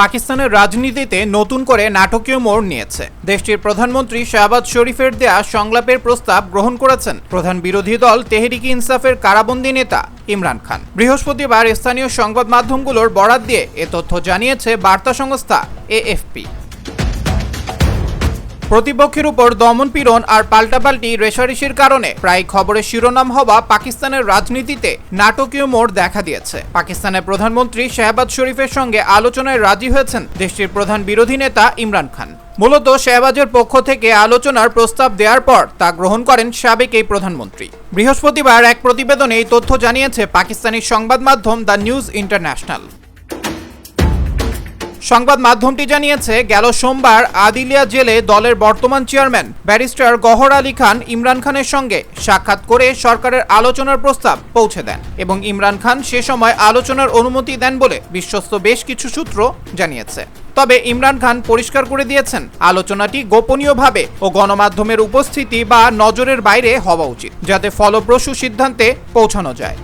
পাকিস্তানের রাজনীতিতে নতুন করে নাটকীয় মোড় নিয়েছে। দেশটির প্রধানমন্ত্রী শাহবাজ শরীফের দেয়া সংলাপের প্রস্তাব গ্রহণ করেছেন প্রধান বিরোধী দল তেহরিকি ইনসাফের কারাবন্দী নেতা ইমরান খান। বৃহস্পতিবার স্থানীয় সংবাদ মাধ্যমগুলোর বরাত দিয়ে এ তথ্য জানিয়েছে বার্তা সংস্থা এএফপি। প্রতিপক্ষের উপর দমনপীড়ন আর পাল্টাপাল্টি রেশারেশির কারণে প্রায় খবরের শিরোনাম হওয়া পাকিস্তানের রাজনীতিতে নাটকীয় মোড় দেখা দিয়েছে। পাকিস্তানের প্রধানমন্ত্রী শাহবাজ শরীফের সঙ্গে আলোচনায় রাজি হয়েছেন দেশটির প্রধান বিরোধী নেতা ইমরান খান। মূলত শেহবাজের পক্ষ থেকে আলোচনার প্রস্তাব দেওয়ার পর তা গ্রহণ করেন সাবেক এই প্রধানমন্ত্রী। বৃহস্পতিবার এক প্রতিবেদনে এই তথ্য জানিয়েছে পাকিস্তানি সংবাদ মাধ্যম দ্য নিউজ ইন্টারন্যাশনাল। সংবাদ মাধ্যমটি জানিয়েছে, গেল সোমবার আদিলিয়া জেলে দলের বর্তমান চেয়ারম্যান ব্যারিস্টার গহর আলী খান ইমরান খানের সঙ্গে সাক্ষাৎ করে সরকারের আলোচনার প্রস্তাব পৌঁছে দেন এবং ইমরান খান সে সময় আলোচনার অনুমতি দেন বলে বিশ্বস্ত বেশ কিছু সূত্র জানিয়েছে। তবে ইমরান খান পরিষ্কার করে দিয়েছেন, আলোচনাটি গোপনীয়ভাবে ও গণমাধ্যমের উপস্থিতি বা নজরের বাইরে হওয়া উচিত, যাতে ফলপ্রসূ সিদ্ধান্তে পৌঁছানো যায়।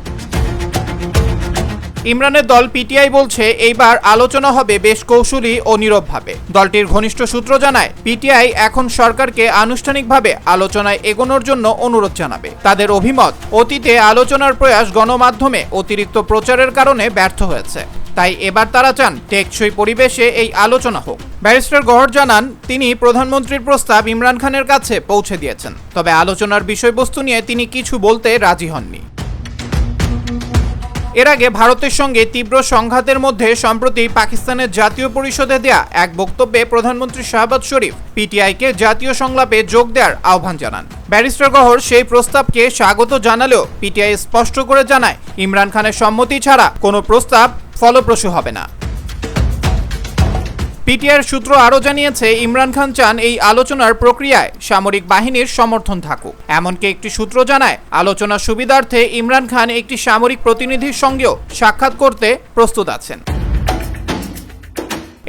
ইমরানের দল পিটিআই বলছে, এইবার আলোচনা হবে বেশ কৌশলী ও নীরবভাবে। দলটির ঘনিষ্ঠ সূত্র জানায়, পিটিআই এখন সরকারকে আনুষ্ঠানিকভাবে আলোচনায় এগোনোর জন্য অনুরোধ জানাবে। তাদের অভিমত, অতীতে আলোচনার প্রয়াস গণমাধ্যমে অতিরিক্ত প্রচারের কারণে ব্যর্থ হয়েছে। তাই এবার তারা চান টেকসই পরিবেশে এই আলোচনা হোক। ব্যারিস্টার গহর জানান, তিনি প্রধানমন্ত্রীর প্রস্তাব ইমরান খানের কাছে পৌঁছে দিয়েছেন। তবে আলোচনার বিষয়বস্তু নিয়ে তিনি কিছু বলতে রাজি হননি। এর আগে ভারতের সঙ্গে তীব্র সংঘাতের মধ্যে সম্প্রতি পাকিস্তানের জাতীয় পরিষদে দেয়া এক বক্তব্যে প্রধানমন্ত্রী শাহবাজ শরীফ পিটিআইকে জাতীয় সংলাপে যোগ দেওয়ার আহ্বান জানান। ব্যারিস্টার গহর সেই প্রস্তাবকে স্বাগত জানালেও পিটিআই স্পষ্ট করে জানায়, ইমরান খানের সম্মতি ছাড়া কোনো প্রস্তাব ফলপ্রসূ হবে না। পিটিআর সূত্র আরও জানিয়েছে, ইমরান খান চান এই আলোচনার প্রক্রিয়ায় সামরিক বাহিনীর সমর্থন থাকুক। এমনকি একটি সূত্র জানায়, আলোচনা সুবিধার্থে ইমরান খান একটি সামরিক প্রতিনিধির সঙ্গেও সাক্ষাৎ করতে প্রস্তুত আছেন।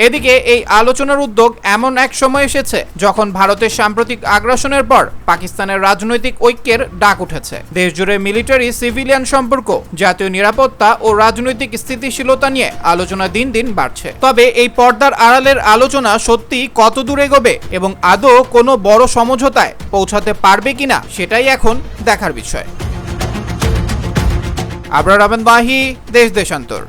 এদিকে এই আলোচনার উদ্যোগ এমন এক সময় এসেছে যখন ভারতের সাম্প্রতিক আগ্রাসনের পর পাকিস্তানের রাজনৈতিক ঐক্যের ডাক উঠেছে। দেশজুড়ে মিলিটারি, সিভিলিয়ান সম্পর্ক, জাতীয় নিরাপত্তা ও রাজনৈতিক স্থিতিশীলতা নিয়ে আলোচনা দিন দিন বাড়ছে। তবে এই পর্দার আড়ালের আলোচনা সত্যি কত দূর এগোবে এবং আদৌ কোনো বড় সমঝোতায় পৌঁছাতে পারবে কিনা সেটাই এখন দেখার বিষয়। আবরার আহমেদ বাহি দেশ দেশান্তর।